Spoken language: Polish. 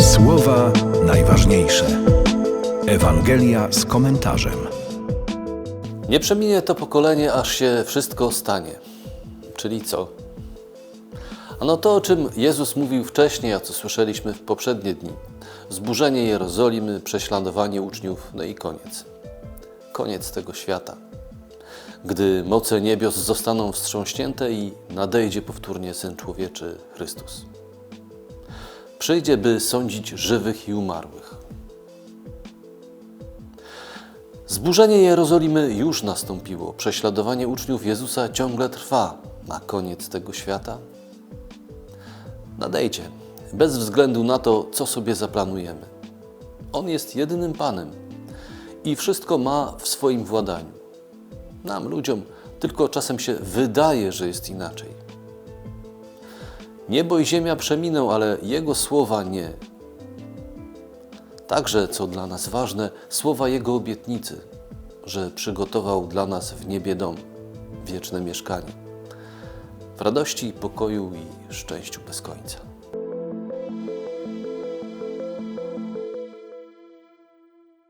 Słowa najważniejsze. Ewangelia z komentarzem. Nie przeminie to pokolenie, aż się wszystko stanie. Czyli co? Ano to, o czym Jezus mówił wcześniej, a co słyszeliśmy w poprzednie dni. Zburzenie Jerozolimy, prześladowanie uczniów, no i koniec. Koniec tego świata. Gdy moce niebios zostaną wstrząśnięte i nadejdzie powtórnie Syn Człowieczy, Chrystus. Przyjdzie, by sądzić żywych i umarłych. Zburzenie Jerozolimy już nastąpiło. Prześladowanie uczniów Jezusa ciągle trwa. Na koniec tego świata nadejdzie, bez względu na to, co sobie zaplanujemy. On jest jedynym Panem i wszystko ma w swoim władaniu. Nam, ludziom, tylko czasem się wydaje, że jest inaczej. Niebo i ziemia przeminą, ale Jego słowa nie. Także, co dla nas ważne, słowa Jego obietnicy, że przygotował dla nas w niebie dom, wieczne mieszkanie, w radości, pokoju i szczęściu bez końca.